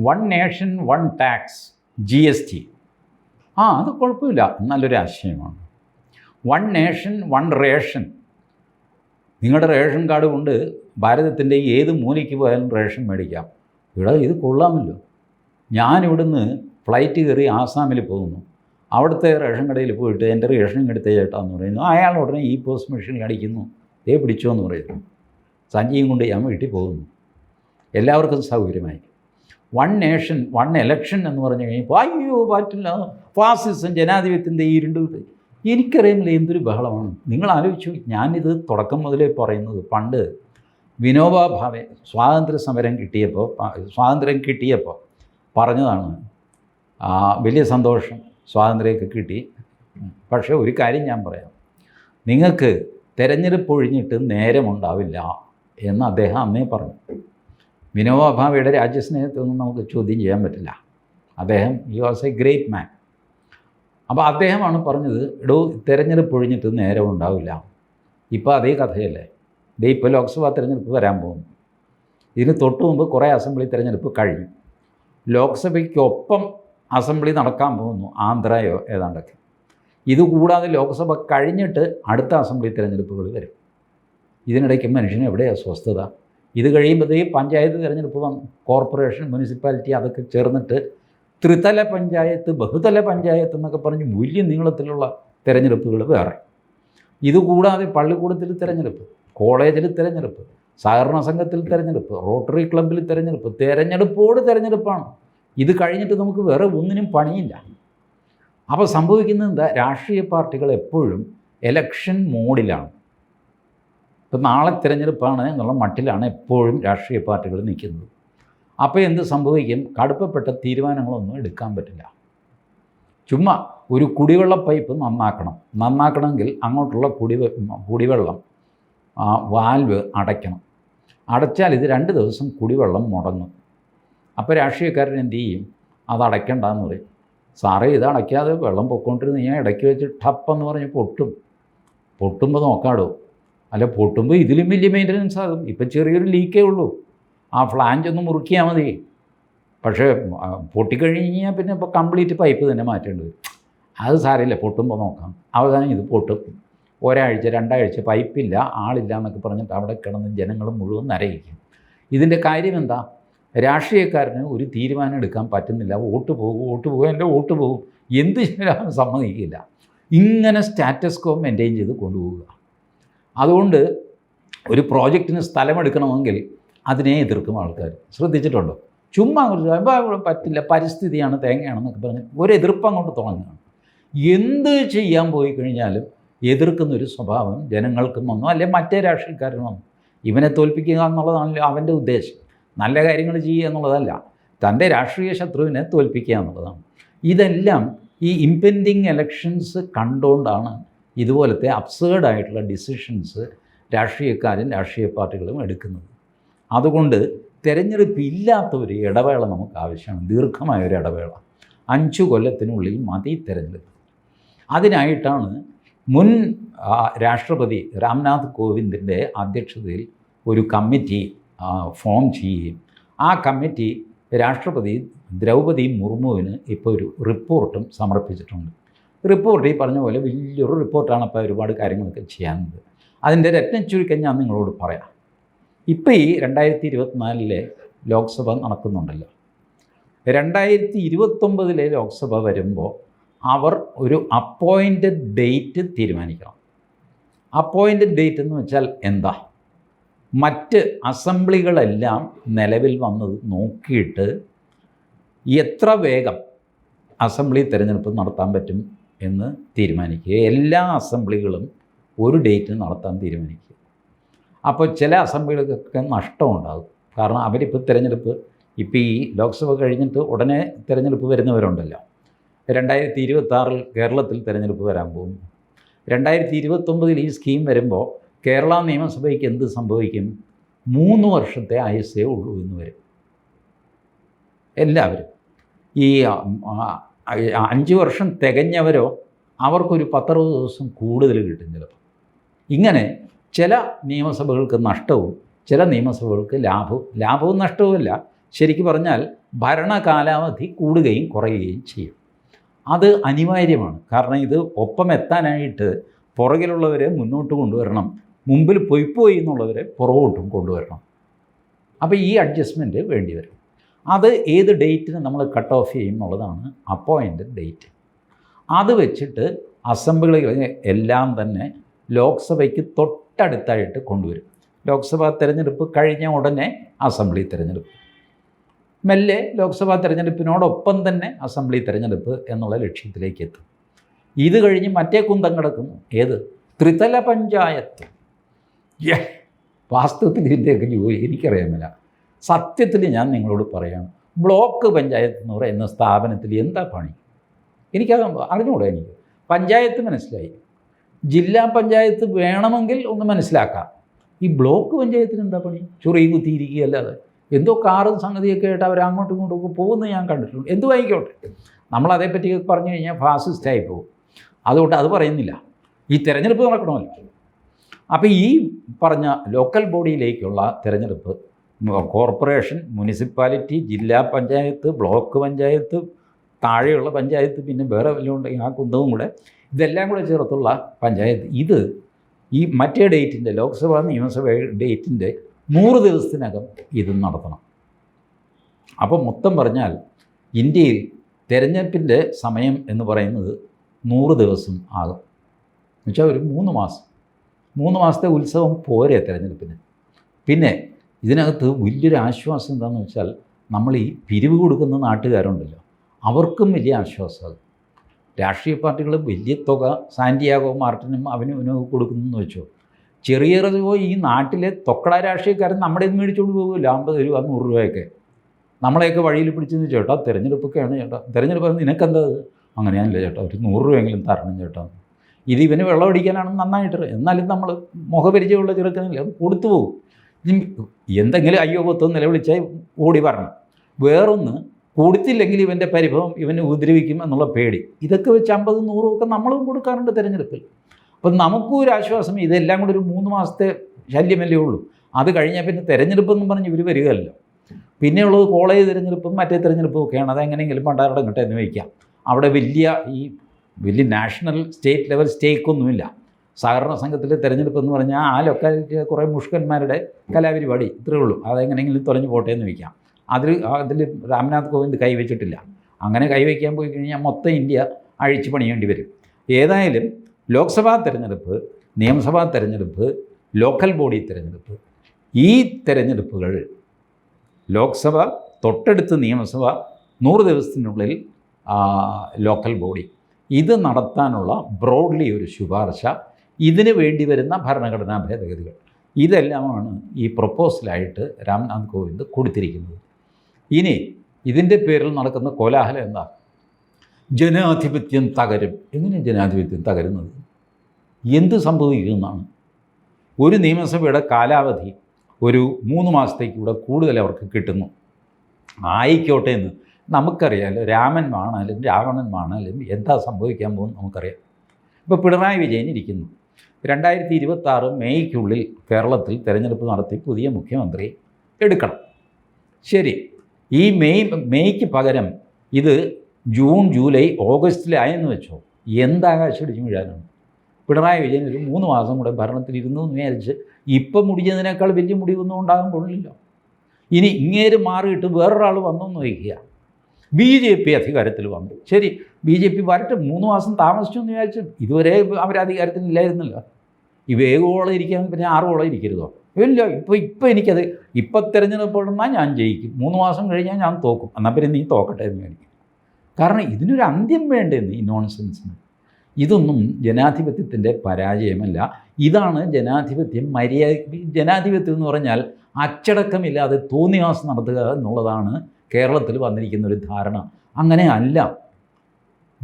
One nation one tax G S T ആ അത് കുഴപ്പമില്ല. നല്ലൊരു ആശയമാണ്. വൺ നേഷൻ വൺ റേഷൻ നിങ്ങളുടെ റേഷൻ കാർഡ് കൊണ്ട് ഭാരതത്തിന്റെ ഏത് മൂലയ്ക്ക് പോയാലും റേഷൻ മേടിക്കാം. ഇവിടെ ഇത് കൊള്ളാമല്ലോ. ഞാനിവിടുന്ന് ഫ്ലൈറ്റ് കയറി ആസാമിൽ പോകുന്നു. അവിടുത്തെ റേഷൻ കടയിൽ പോയിട്ട് എന്റെ റേഷൻ എടുത്തേ ചേട്ടാന്ന് പറയുന്നു. അയാൾ ഉടനെ ഈ പോസ്റ്റ് മെഷീനിൽ അടിക്കുന്നു. ദേ പിടിച്ചോ എന്ന് പറയുന്നു. സഞ്ജയും കൊണ്ട് ഞാൻ വീട്ടിൽ പോകുന്നു. എല്ലാവർക്കും സൗകര്യമായി. വൺ നേഷൻ വൺ എലക്ഷൻ എന്ന് പറഞ്ഞു കഴിഞ്ഞപ്പോൾ അയ്യോ പറ്റില്ല. ഫാസിസം ജനാധിപത്യത്തിന്റെ ഇരുണ്ട് എനിക്കറിയുന്നില്ല എന്തൊരു ബഹളമാണ്. നിങ്ങൾ ആലോചിച്ചു ഞാനിത് തുടക്കം മുതലേ പറയുന്നത് പണ്ട് വിനോബാ ഭാവെ സ്വാതന്ത്ര്യ സമരം കിട്ടിയപ്പോൾ സ്വാതന്ത്ര്യം കിട്ടിയപ്പോൾ പറഞ്ഞതാണ് വലിയ സന്തോഷം സ്വാതന്ത്ര്യമൊക്കെ കിട്ടി. പക്ഷേ ഒരു കാര്യം ഞാൻ പറയാം. നിങ്ങൾക്ക് തിരഞ്ഞെടുപ്പ് ഒഴിഞ്ഞിട്ട് നേരമുണ്ടാവില്ല എന്ന് അദ്ദേഹം അന്നേ പറഞ്ഞു. വിനോബ ഭാവയുടെ രാജ്യസ്നേഹത്തൊന്നും നമുക്ക് ചോദ്യം ചെയ്യാൻ പറ്റില്ല. അദ്ദേഹം he was a great man അപ്പോൾ അദ്ദേഹമാണ് പറഞ്ഞത് എടോ തിരഞ്ഞെടുപ്പ് ഒഴിഞ്ഞിട്ട് നേരം ഉണ്ടാവില്ല. ഇപ്പോൾ അതേ കഥയല്ലേ? ദേ ഇപ്പോൾ ലോക്സഭാ തിരഞ്ഞെടുപ്പ് വരാൻ പോകുന്നു. ഇതിന് തൊട്ട് മുമ്പ് കുറേ അസംബ്ലി തിരഞ്ഞെടുപ്പ് കഴിഞ്ഞു. ലോക്സഭയ്ക്കൊപ്പം അസംബ്ലി നടക്കാൻ പോകുന്നു ആന്ധ്രയോ ഏതാണ്ടൊക്കെ. ഇതുകൂടാതെ ലോക്സഭ കഴിഞ്ഞിട്ട് അടുത്ത അസംബ്ലി തിരഞ്ഞെടുപ്പുകൾ വരും. ഇതിനിടയ്ക്ക് മനുഷ്യന് എവിടെയാണ് സ്വസ്ഥത ഇത് കഴിയുമ്പോഴത്തേക്ക് പഞ്ചായത്ത് തിരഞ്ഞെടുപ്പ് കോർപ്പറേഷൻ മുനിസിപ്പാലിറ്റി അതൊക്കെ ചേർന്നിട്ട് ത്രിതല പഞ്ചായത്ത് ബഹുതല പഞ്ചായത്ത് എന്നൊക്കെ പറഞ്ഞ് വലിയ നീളത്തിലുള്ള തിരഞ്ഞെടുപ്പുകൾ വേറെ. ഇതുകൂടാതെ പള്ളിക്കൂടത്തിൽ തിരഞ്ഞെടുപ്പ് കോളേജിൽ തിരഞ്ഞെടുപ്പ് സഹകരണ സംഘത്തിൽ തിരഞ്ഞെടുപ്പ് റോട്ടറി ക്ലബിൽ തിരഞ്ഞെടുപ്പ് തിരഞ്ഞെടുപ്പോട് തിരഞ്ഞെടുപ്പാണ്. ഇത് കഴിഞ്ഞിട്ട് നമുക്ക് വേറെ ഒന്നിനും പണിയില്ല. അപ്പോൾ സംഭവിക്കുന്നത് എന്താ? രാഷ്ട്രീയ പാർട്ടികൾ എപ്പോഴും എലക്ഷൻ മോഡിലാണ് ഇപ്പം നാളെ തിരഞ്ഞെടുപ്പാണ് എന്നുള്ള മട്ടിലാണ് എപ്പോഴും രാഷ്ട്രീയ പാർട്ടികൾ നിൽക്കുന്നത്. അപ്പോൾ എന്ത് സംഭവിക്കും? കടുപ്പപ്പെട്ട തീരുമാനങ്ങളൊന്നും എടുക്കാൻ പറ്റില്ല. ചുമ്മാ ഒരു കുടിവെള്ള പൈപ്പ് നന്നാക്കണം. നന്നാക്കണമെങ്കിൽ അങ്ങോട്ടുള്ള കുടിവെ കുടിവെള്ളം വാൽവ് അടയ്ക്കണം. അടച്ചാൽ ഇത് രണ്ട് ദിവസം കുടിവെള്ളം മുടങ്ങും. അപ്പോൾ രാഷ്ട്രീയക്കാരൻ എന്ത് ചെയ്യും? അത് അടയ്ക്കണ്ടെന്ന് പറയും. സാറേ ഇത് അടയ്ക്കാതെ വെള്ളം പൊക്കോണ്ടിരുന്ന് ഞാൻ ഇടയ്ക്ക് വെച്ച് ടപ്പെന്ന് പറഞ്ഞ് പൊട്ടും. പൊട്ടുമ്പോൾ നോക്കാടോ. അല്ല പൊട്ടുമ്പോൾ ഇതിലും വലിയ മെയിന്റനൻസ് ആകും. ഇപ്പം ചെറിയൊരു ലീക്കേ ഉള്ളൂ. ആ ഫ്ലാഞ്ച് ഒന്ന് മുറുക്കിയാൽ മതി. പക്ഷേ പൊട്ടിക്കഴിഞ്ഞ് കഴിഞ്ഞാൽ പിന്നെ ഇപ്പോൾ കംപ്ലീറ്റ് പൈപ്പ് തന്നെ മാറ്റേണ്ടി വരും. അത് സാരമില്ല പൊട്ടുമ്പോൾ നോക്കാം. അവസാനം ഇത് പൊട്ടും. ഒരാഴ്ച രണ്ടാഴ്ച പൈപ്പില്ല ആളില്ല എന്നൊക്കെ പറഞ്ഞിട്ട് അവിടെ കിടന്ന് ജനങ്ങൾ മുഴുവൻ നരയിക്കും ഇതിന്റെ കാര്യം എന്താ? രാഷ്ട്രീയക്കാരന് ഒരു തീരുമാനം എടുക്കാൻ പറ്റുന്നില്ല. വോട്ട് പോകും വോട്ട് പോകും എന്റെ വോട്ട് പോകും. എന്ത് ചെയ്താലും സമ്മതിക്കില്ല. ഇങ്ങനെ സ്റ്റാറ്റസ് കോ മെയിന്റെയിൻ ചെയ്ത് കൊണ്ടുപോവുക. അതുകൊണ്ട് ഒരു പ്രോജക്റ്റിന് സ്ഥലമെടുക്കണമെങ്കിൽ അതിനെ എതിർക്കും ആൾക്കാർ. ശ്രദ്ധിച്ചിട്ടുണ്ടോ? ചുമ്മാ "അబ్బా, പറ്റില്ല പരിസ്ഥിതിയാണ് തേങ്ങയാണെന്നൊക്കെ പറഞ്ഞ് ഒരു എതിർപ്പ് അങ്ങോട്ട് തുടങ്ങുകയാണ്. എന്ത് ചെയ്യാൻ പോയി കഴിഞ്ഞാലും എതിർക്കുന്ന ഒരു സ്വഭാവം ജനങ്ങൾക്കും വന്നു അല്ലെങ്കിൽ മറ്റേ രാഷ്ട്രീയക്കാരനും വന്നു. ഇവനെ തോൽപ്പിക്കുക എന്നുള്ളതാണല്ലോ അവന്റെ ഉദ്ദേശം. നല്ല കാര്യങ്ങൾ ചെയ്യുക എന്നുള്ളതല്ല തന്റെ രാഷ്ട്രീയ ശത്രുവിനെ തോൽപ്പിക്കുക എന്നുള്ളതാണ്. ഇതെല്ലാം ഈ ഇമ്പെൻഡിങ് എലക്ഷൻസ് കണ്ടുകൊണ്ടാണ് ഇതുപോലത്തെ അബ്സേർഡായിട്ടുള്ള ഡിസിഷൻസ് രാഷ്ട്രീയക്കാരും രാഷ്ട്രീയ പാർട്ടികളും എടുക്കുന്നത്. അതുകൊണ്ട് തിരഞ്ഞെടുപ്പ് ഇല്ലാത്ത ഒരു ഇടവേള നമുക്ക് ആവശ്യമാണ്. ദീർഘമായ ഒരു ഇടവേള. അഞ്ചു കൊല്ലത്തിനുള്ളിൽ മതി തിരഞ്ഞെടുപ്പ്. അതിനായിട്ടാണ് മുൻ രാഷ്ട്രപതി രാംനാഥ് കോവിന്ദിന്റെ അധ്യക്ഷതയിൽ ഒരു കമ്മിറ്റി ഫോം ചെയ്യുകയും ആ കമ്മിറ്റി രാഷ്ട്രപതി ദ്രൗപദി മുർമുവിന് ഇപ്പോൾ ഒരു റിപ്പോർട്ടും സമർപ്പിച്ചിട്ടുണ്ട്. റിപ്പോർട്ട് ഈ പറഞ്ഞ പോലെ വലിയൊരു റിപ്പോർട്ടാണ് അപ്പോൾ ഒരുപാട് കാര്യങ്ങളൊക്കെ ചെയ്യാനുണ്ട് അതിന്റെ രത്നം ചുരുക്കം ഞാൻ നിങ്ങളോട് പറയാം. ഇപ്പോൾ ഈ രണ്ടായിരത്തി ഇരുപത്തിനാലിലെ ലോക്സഭ നടക്കുന്നുണ്ടല്ലോ. രണ്ടായിരത്തി ഇരുപത്തൊമ്പതിലെ ലോക്സഭ വരുമ്പോൾ അവർ ഒരു അപ്പോയിന്റഡ് ഡേറ്റ് തീരുമാനിക്കണം. അപ്പോയിന്റഡ് ഡേറ്റ് എന്ന് വെച്ചാൽ എന്താ? മറ്റ് അസംബ്ലികളെല്ലാം നിലവിൽ വന്നത് നോക്കിയിട്ട് എത്ര വേഗം അസംബ്ലി തിരഞ്ഞെടുപ്പ് നടത്താൻ പറ്റും എന്ന് തീരുമാനിക്കുക. എല്ലാ അസംബ്ലികളും ഒരു ഡേറ്റ് നടത്താൻ തീരുമാനിക്കുക. അപ്പോൾ ചില അസംബ്ലികൾക്കൊക്കെ നഷ്ടമുണ്ടാകും. കാരണം അവരിപ്പോൾ തിരഞ്ഞെടുപ്പ് ഇപ്പോൾ ഈ ലോക്സഭ കഴിഞ്ഞിട്ട് ഉടനെ തിരഞ്ഞെടുപ്പ് വരുന്നവരുണ്ടല്ലോ. രണ്ടായിരത്തി ഇരുപത്താറിൽ കേരളത്തിൽ തിരഞ്ഞെടുപ്പ് വരാൻ പോകും രണ്ടായിരത്തി ഇരുപത്തൊമ്പതിൽ ഈ സ്കീം വരുമ്പോൾ കേരള നിയമസഭയ്ക്ക് എന്ത് സംഭവിക്കും? മൂന്ന് വർഷത്തെ ആയുസ്സേ ഉള്ളൂ എന്ന് വരും. എല്ലാവരും. ഈ അഞ്ച് വർഷം തികഞ്ഞവരോ അവർക്കൊരു പത്തറുപത് ദിവസം കൂടുതൽ കിട്ടും ചിലപ്പോൾ ഇങ്ങനെ ചില നിയമസഭകൾക്ക് നഷ്ടവും ചില നിയമസഭകൾക്ക് ലാഭവും ലാഭവും നഷ്ടവുമല്ല ശരിക്കും പറഞ്ഞാൽ ഭരണകാലാവധി കൂടുകയും കുറയുകയും ചെയ്യും. അത് അനിവാര്യമാണ്. കാരണം ഇത് ഒപ്പം എത്താനായിട്ട് പുറകിലുള്ളവരെ മുന്നോട്ട് കൊണ്ടുവരണം മുമ്പിൽ പൊയ്പോയി എന്നുള്ളവരെ പുറകോട്ടും കൊണ്ടുവരണം. അപ്പോൾ ഈ അഡ്ജസ്റ്റ്മെന്റ് വേണ്ടി വരും. അത് ഏത് ഡേറ്റിന് നമ്മൾ കട്ട് ഓഫ് ചെയ്യും എന്നുള്ളതാണ് അപ്പോയിന്റഡ് ഡേറ്റ് അത് വെച്ചിട്ട് അസംബ്ലികൾ എല്ലാം തന്നെ ലോക്സഭയ്ക്ക് തൊട്ടടുത്തായിട്ട് കൊണ്ടുവരും. ലോക്സഭാ തിരഞ്ഞെടുപ്പ് കഴിഞ്ഞ ഉടനെ അസംബ്ലി തിരഞ്ഞെടുപ്പ്. മെല്ലെ ലോക്സഭാ തിരഞ്ഞെടുപ്പിനോടൊപ്പം തന്നെ അസംബ്ലി തിരഞ്ഞെടുപ്പ് എന്നുള്ള ലക്ഷ്യത്തിലേക്ക് എത്തും. ഇത് കഴിഞ്ഞ് മറ്റേ കുന്തം കിടക്കുന്നു. ഏത്? ത്രിതല പഞ്ചായത്ത്. വാസ്തവത്തിൽ ഇതിന്റെയൊക്കെ ജോലി എനിക്കറിയാമില്ല സത്യത്തിൽ ഞാൻ നിങ്ങളോട് പറയാണ് ബ്ലോക്ക് പഞ്ചായത്ത് എന്ന് പറയുന്ന സ്ഥാപനത്തിൽ എന്താ പണി? എനിക്കത് അറിഞ്ഞുകൂടെ എനിക്ക്. പഞ്ചായത്ത് മനസ്സിലായി. ജില്ലാ പഞ്ചായത്ത് വേണമെങ്കിൽ ഒന്ന് മനസ്സിലാക്കാം. ഈ ബ്ലോക്ക് പഞ്ചായത്തിന് എന്താ പണി? ചുറി കുത്തിയിരിക്കുകയല്ലാതെ എന്തോ കാറും സംഗതിയൊക്കെ ആയിട്ട് അവർ അങ്ങോട്ടും ഇങ്ങോട്ടും ഒക്കെ പോകുന്നത് ഞാൻ കണ്ടിട്ടുണ്ട്. എന്തു വാങ്ങിക്കോട്ടെ നമ്മൾ അതേപ്പറ്റി പറഞ്ഞു കഴിഞ്ഞാൽ ഫാസിസ്റ്റായി പോകും. അതുകൊണ്ട് അത് പറയുന്നില്ല. ഈ തിരഞ്ഞെടുപ്പ് നടക്കണമല്ലോ. അപ്പോൾ ഈ പറഞ്ഞ ലോക്കൽ ബോഡിയിലേക്കുള്ള തിരഞ്ഞെടുപ്പ് കോർപ്പറേഷൻ മുനിസിപ്പാലിറ്റി ജില്ലാ പഞ്ചായത്ത് ബ്ലോക്ക് പഞ്ചായത്ത് താഴെയുള്ള പഞ്ചായത്ത് പിന്നെ വേറെ വല്ലതും ഉണ്ടെങ്കിൽ ആ കുന്തവും കൂടെ ഇതെല്ലാം കൂടെ ചേർത്തുള്ള പഞ്ചായത്ത്. ഇത് ഈ മറ്റേ ഡേറ്റിന്റെ ലോക്സഭ നിയമസഭ ഡേറ്റിന്റെ നൂറ് ദിവസത്തിനകം ഇത് നടത്തണം. അപ്പോൾ മൊത്തം പറഞ്ഞാൽ ഇന്ത്യയിൽ തിരഞ്ഞെടുപ്പിന്റെ സമയം എന്ന് പറയുന്നത് നൂറ് ദിവസം ആകും. എന്നുവെച്ചാൽ ഒരു മൂന്ന് മാസം. മൂന്ന് മാസത്തെ ഉത്സവം പോരെ തിരഞ്ഞെടുപ്പിന്. പിന്നെ ഇതിനകത്ത് വലിയൊരു ആശ്വാസം എന്താണെന്ന് വെച്ചാൽ നമ്മൾ ഈ പിരിവ് കൊടുക്കുന്ന നാട്ടുകാരുണ്ടല്ലോ. അവർക്കും വലിയ ആശ്വാസമാണ് രാഷ്ട്രീയ പാർട്ടികൾ വലിയ തുക സാന്റിയാഗോ മാർട്ടിനും അവനും ഇവനും കൊടുക്കുന്നു വെച്ചോ. ചെറിയ തുക ഈ നാട്ടിലെ തൊക്കട രാഷ്ട്രീയക്കാരൻ നമ്മുടെ ഇത് മേടിച്ചുകൊണ്ട് പോകുമല്ലോ അമ്പത് രൂപ നൂറ് രൂപയൊക്കെ. നമ്മളെയൊക്കെ വഴിയിൽ പിടിച്ചെന്ന് ചേട്ടാ തിരഞ്ഞെടുപ്പൊക്കെയാണ് ചേട്ടാ. തിരഞ്ഞെടുപ്പ് നിനക്കെന്താ അത്? അങ്ങനെയാണല്ല ചേട്ടാ ഒരു നൂറ് രൂപയെങ്കിലും തരണം ചേട്ടാ. ഇത് ഇവന് വെള്ളം അടിക്കാനാണ് നന്നായിട്ട്. എന്നാലും നമ്മൾ മുഖപരിചയമുള്ള ചെറുക്കനില്ല കൊടുത്തു പോകും എന്തെങ്കിലും അയ്യോ കൊത്തെന്ന് നിലവിളിച്ചാൽ ഓടി വരണം. വേറൊന്ന് കൊടുത്തില്ലെങ്കിൽ ഇവന്റെ പരിഭവം ഇവനെ ഉപദ്രവിക്കും എന്നുള്ള പേടി. ഇതൊക്കെ വെച്ച് അമ്പതും നൂറും ഒക്കെ നമ്മളും കൊടുക്കാറുണ്ട് തിരഞ്ഞെടുപ്പിൽ. അപ്പം നമുക്കും ഒരു ആശ്വാസം ഇതെല്ലാം കൂടെ ഒരു മൂന്ന് മാസത്തെ ശല്യമല്ലേ ഉള്ളൂ. അത് കഴിഞ്ഞാൽ പിന്നെ തിരഞ്ഞെടുപ്പെന്ന് പറഞ്ഞ് ഇവർ വരികയല്ലോ. പിന്നെയുള്ളത് കോളേജ് തിരഞ്ഞെടുപ്പും മറ്റേ തിരഞ്ഞെടുപ്പും ഒക്കെയാണ്. അതെങ്ങനെയെങ്കിലും പണ്ടാരുടെ ഇങ്ങോട്ട് എന്ന് വയ്ക്കാം അവിടെ വലിയ ഈ വലിയ നാഷണൽ സ്റ്റേറ്റ് ലെവൽ സ്റ്റേക്കൊന്നുമില്ല സഹകരണ സംഘത്തിലെ തിരഞ്ഞെടുപ്പ് എന്ന് പറഞ്ഞാൽ ആ ലൊക്കാലിറ്റിയിലെ കുറേ മുഷ്കന്മാരുടെ കലാപരിപാടി ഇത്രയേ ഉള്ളൂ. അതെങ്ങനെയെങ്കിലും തുലഞ്ഞു പോട്ടെ എന്ന് വയ്ക്കാം. അതിൽ അതിൽ രാംനാഥ് കോവിന്ദ് കൈവച്ചിട്ടില്ല അങ്ങനെ കൈവയ്ക്കാൻ പോയി കഴിഞ്ഞാൽ മൊത്തം ഇന്ത്യ അഴിച്ചു പണിയേണ്ടി വരും. ഏതായാലും ലോക്സഭാ തിരഞ്ഞെടുപ്പ് നിയമസഭാ തിരഞ്ഞെടുപ്പ് ലോക്കൽ ബോഡി തിരഞ്ഞെടുപ്പ് ഈ തിരഞ്ഞെടുപ്പുകൾ ലോക്സഭ തൊട്ടടുത്ത് നിയമസഭ നൂറ് ദിവസത്തിനുള്ളിൽ ലോക്കൽ ബോഡി. ഇത് നടത്താനുള്ള ബ്രോഡ്ലി ഒരു ശുപാർശ ഇതിന് വേണ്ടി വരുന്ന ഭരണഘടനാ ഭേദഗതികൾ. ഇതെല്ലാമാണ് ഈ പ്രപ്പോസലായിട്ട് രാംനാഥ് കോവിന്ദ് കൊടുത്തിരിക്കുന്നത്. ഇനി ഇതിന്റെ പേരിൽ നടക്കുന്ന കോലാഹലം എന്താ? ജനാധിപത്യം തകരും. എങ്ങനെ ജനാധിപത്യം തകരുന്നത്? എന്ത് സംഭവിക്കുമെന്നാണ് ഒരു നിയമസഭയുടെ കാലാവധി ഒരു മൂന്ന് മാസത്തേക്കൂടെ കൂടുതൽ അവർക്ക് കിട്ടുന്നു. ആയിക്കോട്ടെ എന്ന് നമുക്കറിയാമല്ലോ രാമൻ വാണാലും രാവണൻ വാണാലും എന്താ സംഭവിക്കാൻ പോകുന്നത് നമുക്കറിയാം. ഇപ്പോൾ പിണറായി വിജയൻ ഇരിക്കുന്നു. രണ്ടായിരത്തി ഇരുപത്തി ആറ് മെയ്ക്കുള്ളിൽ കേരളത്തിൽ തിരഞ്ഞെടുപ്പ് നടത്തി പുതിയ മുഖ്യമന്ത്രി എടുക്കണം. ശരി ഈ മെയ് മെയ്ക്ക് പകരം ഇത് ജൂൺ ജൂലൈ ഓഗസ്റ്റിലായെന്ന് വെച്ചോ? എന്താകാശടിച്ച് വീഴാനാണ്? പിണറായി വിജയൻ ഒരു മൂന്ന് മാസം കൂടെ ഭരണത്തിൽ ഇരുന്നു എന്ന് വിചാരിച്ച് ഇപ്പം മുടിഞ്ഞതിനേക്കാൾ വലിയ മുടിവൊന്നും ഉണ്ടാകാൻ ഇനി ഇങ്ങേര് മാറിയിട്ട് വേറൊരാൾ വന്നു എന്ന് വയ്ക്കുക. ബി ജെ പി അധികാരത്തിൽ വന്നു. ശരി ബി ജെ പി വരട്ടെ മൂന്ന് മാസം താമസിച്ചു എന്ന് വിചാരിച്ചു ഇതുവരെ അവർ അധികാരത്തിൽ ഇല്ലായിരുന്നല്ലോ. ഈ വേഗോളം ഇരിക്കാൻ പിന്നെ ആറോളം ഇരിക്കരുതോ? ഇല്ല ഇപ്പോൾ ഇപ്പോൾ എനിക്കത് ഇപ്പം തിരഞ്ഞെടുപ്പെടുന്നാൽ ഞാൻ ജയിക്കും. മൂന്ന് മാസം കഴിഞ്ഞാൽ ഞാൻ തോക്കും. എന്നാൽ പിന്നെ നീ തോക്കട്ടെ എന്ന് എനിക്ക് കാരണം ഇതിനൊരു അന്ത്യം വേണ്ടേന്ന് ഈ നോൺസെൻസിന് ഇതൊന്നും ജനാധിപത്യത്തിന്റെ പരാജയമല്ല. ഇതാണ് ജനാധിപത്യം മര്യാദ ജനാധിപത്യം എന്ന് പറഞ്ഞാൽ അച്ചടക്കമില്ലാതെ തോന്നിയാസം നടത്തുക എന്നുള്ളതാണ് കേരളത്തിൽ വന്നിരിക്കുന്ന ഒരു ധാരണ. അങ്ങനെ അല്ല.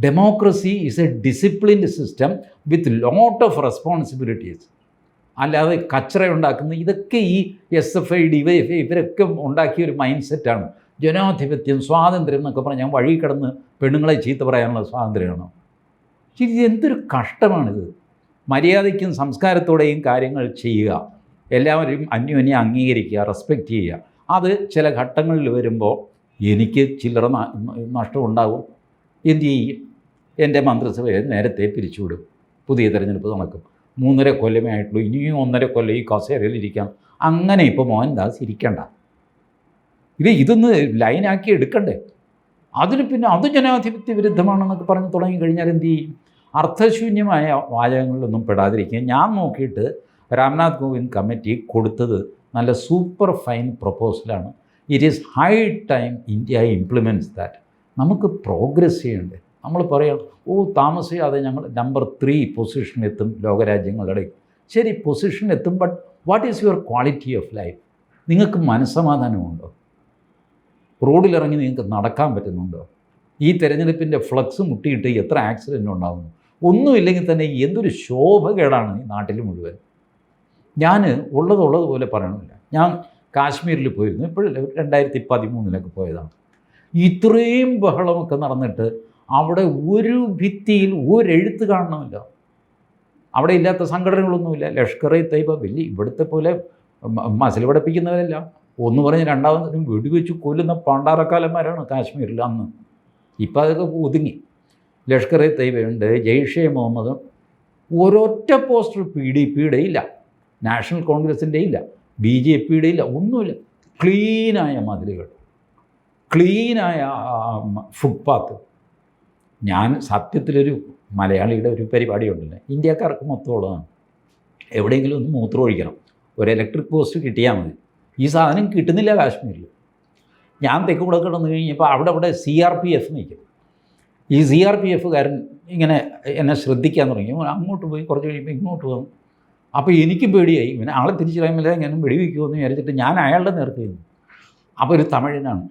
Democracy is a disciplined system with lot of responsibilities അല്ലാതെ കച്ചറ ഉണ്ടാക്കുന്ന ഇതൊക്കെ ഈ S F I D Y F I ഇവരൊക്കെ ഉണ്ടാക്കിയ ഒരു മൈൻഡ് സെറ്റാണ് ജനാധിപത്യം സ്വാതന്ത്ര്യം എന്നൊക്കെ പറഞ്ഞാൽ ഞാൻ വഴി കിടന്ന് പെണ്ണുങ്ങളെ ചീത്ത പറയാനുള്ള സ്വാതന്ത്ര്യമാണ്. ഇത് എന്തൊരു കഷ്ടമാണിത്. മര്യാദയ്ക്കും സംസ്കാരത്തോടെയും കാര്യങ്ങൾ ചെയ്യുക. എല്ലാവരും അന്യോന്യം അംഗീകരിക്കുക റെസ്പെക്റ്റ് ചെയ്യുക. അത് ചില ഘട്ടങ്ങളിൽ വരുമ്പോൾ എനിക്ക് ചില്ലറ നഷ്ടം ഉണ്ടാകും എന്ത് ചെയ്യും? എന്റെ മന്ത്രിസഭയെ നേരത്തെ പിരിച്ചുവിടും. പുതിയ തെരഞ്ഞെടുപ്പ് നടക്കും. മൂന്നര കൊല്ലമേ ആയിട്ടുള്ളൂ. ഇനിയും ഒന്നര കൊല്ലം ഈ കസേരയിൽ ഇരിക്കാം. അങ്ങനെ ഇപ്പോൾ മോഹൻദാസ് ഇരിക്കണ്ട. ഇത് ഇതൊന്ന് ലൈനാക്കി എടുക്കണ്ടേ? അതിന് പിന്നെ അത് ജനാധിപത്യ വിരുദ്ധമാണെന്നൊക്കെ പറഞ്ഞ് തുടങ്ങിക്കഴിഞ്ഞാൽ എന്ത് ചെയ്യും? അർത്ഥശൂന്യമായ വാചകങ്ങളിലൊന്നും പെടാതിരിക്കുക. ഞാൻ നോക്കിയിട്ട് രാംനാഥ് കോവിന്ദ് കമ്മിറ്റി കൊടുത്തത് നല്ല super fine പ്രപ്പോസലാണ്. It is high time India implements that നമുക്ക് പ്രോഗ്രസ് ചെയ്യേണ്ടത് നമ്മൾ പറയാം ഓ താമസിയാതെ ഞങ്ങൾ നമ്പർ ത്രീ പൊസിഷൻ എത്തും ലോകരാജ്യങ്ങളുടെ ശരി പൊസിഷൻ എത്തും but what is your quality of life നിങ്ങൾക്ക് മനസ്സമാധാനമുണ്ടോ റോഡിലിറങ്ങി നിങ്ങൾക്ക് നടക്കാൻ പറ്റുന്നുണ്ടോ? ഈ തെരഞ്ഞെടുപ്പിന്റെ ഫ്ലക്സ് മുട്ടിയിട്ട് എത്ര ആക്സിഡന്റ് ഉണ്ടാകുന്നു ഒന്നുമില്ലെങ്കിൽ തന്നെ എന്തൊരു ശോഭകേടാണ് ഈ നാട്ടിൽ മുഴുവൻ. ഞാൻ ഉള്ളതുള്ളതുപോലെ പറയണമില്ല. ഞാൻ കാശ്മീരിൽ പോയിരുന്നു. ഇപ്പോഴല്ല രണ്ടായിരത്തി പതിമൂന്നിലൊക്കെ പോയതാണ്. ഇത്രയും ബഹളമൊക്കെ നടന്നിട്ട് അവിടെ ഒരു ഭിത്തിയിൽ ഒരെഴുത്ത് കാണണമില്ല. അവിടെ ഇല്ലാത്ത സംഘടനകളൊന്നുമില്ല. ലഷ്കർ ഇ തൈബ വലിയ ഇവിടുത്തെ പോലെ മസിൽ പഠിപ്പിക്കുന്നവരല്ല. ഒന്ന് പറഞ്ഞ് രണ്ടാമതും വെടിവെച്ച് കൊല്ലുന്ന പണ്ടാറക്കാലന്മാരാണ് കാശ്മീരിൽ അന്ന്. ഇപ്പം അതൊക്കെ ഒതുങ്ങി. ലഷ്കർ ഇ തൈബയുണ്ട് ജെയ്ഷെ മുഹമ്മദ്. ഒരൊറ്റ പോസ്റ്റർ പി ഡി പിയുടെ ഇല്ല. നാഷണൽ കോൺഗ്രസിന്റെ ഇല്ല. ബി ജെ പിയുടെ ഇല്ല ഒന്നുമില്ല. ക്ലീനായ മതിലുകൾ. ക്ലീനായ ഫുട്പാത്ത് ഞാൻ സത്യത്തിലൊരു മലയാളിയുടെ ഒരു പരിപാടി ഉണ്ടല്ലോ ഇന്ത്യക്കാർക്ക് മൊത്തം ഉള്ളതാണ് എവിടെയെങ്കിലും ഒന്ന് മൂത്രം ഒഴിക്കണം. ഒരു ഇലക്ട്രിക് പോസ്റ്റ് കിട്ടിയാൽ മതി. ഈ സാധനം കിട്ടുന്നില്ല കാശ്മീരിൽ. ഞാൻ തെക്ക് കൂടെ കിടന്നു കഴിഞ്ഞപ്പോൾ അവിടെ അവിടെ സി ആർ പി എഫ് നിൽക്കും. ഈ സി ആർ പി എഫുകാരൻ ഇങ്ങനെ എന്നെ ശ്രദ്ധിക്കാൻ തുടങ്ങി. അങ്ങോട്ട് പോയി കുറച്ച് കഴിയുമ്പോൾ ഇങ്ങോട്ട് വന്നു. അപ്പോൾ എനിക്ക് പേടിയായി. ഇവനെ ആളെ തിരിച്ചറിയാമില്ല ഇങ്ങനെ വെടിവെക്കുമെന്ന് വിചാരിച്ചിട്ട് ഞാൻ അയാളുടെ നേർക്ക് ചെയ്യുന്നു അപ്പോൾ ഒരു തമിഴനാണ്.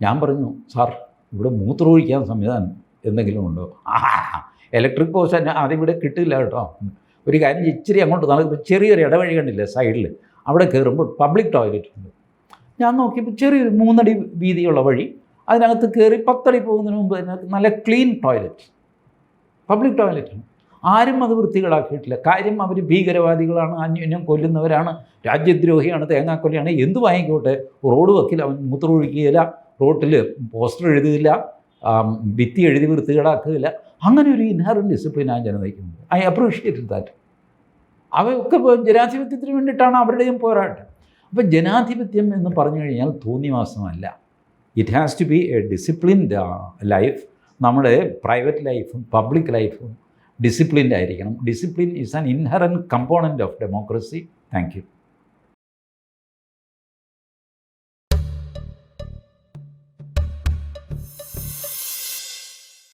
ഞാൻ പറഞ്ഞു സാർ ഇവിടെ മൂത്രമൊഴിക്കാൻ സംവിധാനം എന്തെങ്കിലും ഉണ്ടോ? ആ ഇലക്ട്രിക് പോസ്റ്റ് തന്നെ അതിവിടെ കിട്ടില്ല കേട്ടോ. ഒരു കാര്യം ഇച്ചിരി അങ്ങോട്ട് നടക്കുമ്പോൾ ചെറിയൊരു ഇടവഴി കണ്ടില്ലേ സൈഡിൽ അവിടെ കയറുമ്പോൾ പബ്ലിക് ടോയ്ലറ്റ് ഉണ്ട്. ഞാൻ നോക്കിയപ്പോൾ ചെറിയൊരു മൂന്നടി വീതിയുള്ള വഴി അതിനകത്ത് കയറി പത്തടി പോകുന്നതിന് മുമ്പ് അതിനകത്ത് നല്ല ക്ലീൻ ടോയ്ലറ്റ് പബ്ലിക് ടോയ്ലറ്റ് ടോയ്ലറ്റാണ് ആരും അത് വൃത്തികളാക്കിയിട്ടില്ല. കാര്യം അവർ ഭീകരവാദികളാണ് അന്യോന്യം കൊല്ലുന്നവരാണ് രാജ്യദ്രോഹിയാണ് തേങ്ങാക്കൊല്ലിയാണ് എന്ത് വാങ്ങിക്കോട്ടെ? റോഡ് വക്കിൽ അവൻ മൂത്രമൊഴിക്കുകയില്ല റോട്ടിൽ പോസ്റ്റർ എഴുതുകയില്ല ഭിത്തി എഴുതി വൃത്തികളാക്കുകയില്ല അങ്ങനെ ഒരു ഇൻഹറൻ ഡിസിപ്ലിൻ ആ ജനതയ്ക്കുണ്ട് ഐ അപ്രീഷിയേറ്റ് ദാറ്റ് അവയൊക്കെ ജനാധിപത്യത്തിന് വേണ്ടിയിട്ടാണ് അവരുടെയും പോരാട്ടം. അപ്പോൾ ജനാധിപത്യം എന്ന് പറഞ്ഞു കഴിഞ്ഞാൽ തോന്നിവാസമല്ല. It has to be a disciplined life നമ്മുടെ പ്രൈവറ്റ് ലൈഫും പബ്ലിക് ലൈഫും ഡിസിപ്ലിൻഡ് ആയിരിക്കണം. Discipline is an inherent component of democracy thank you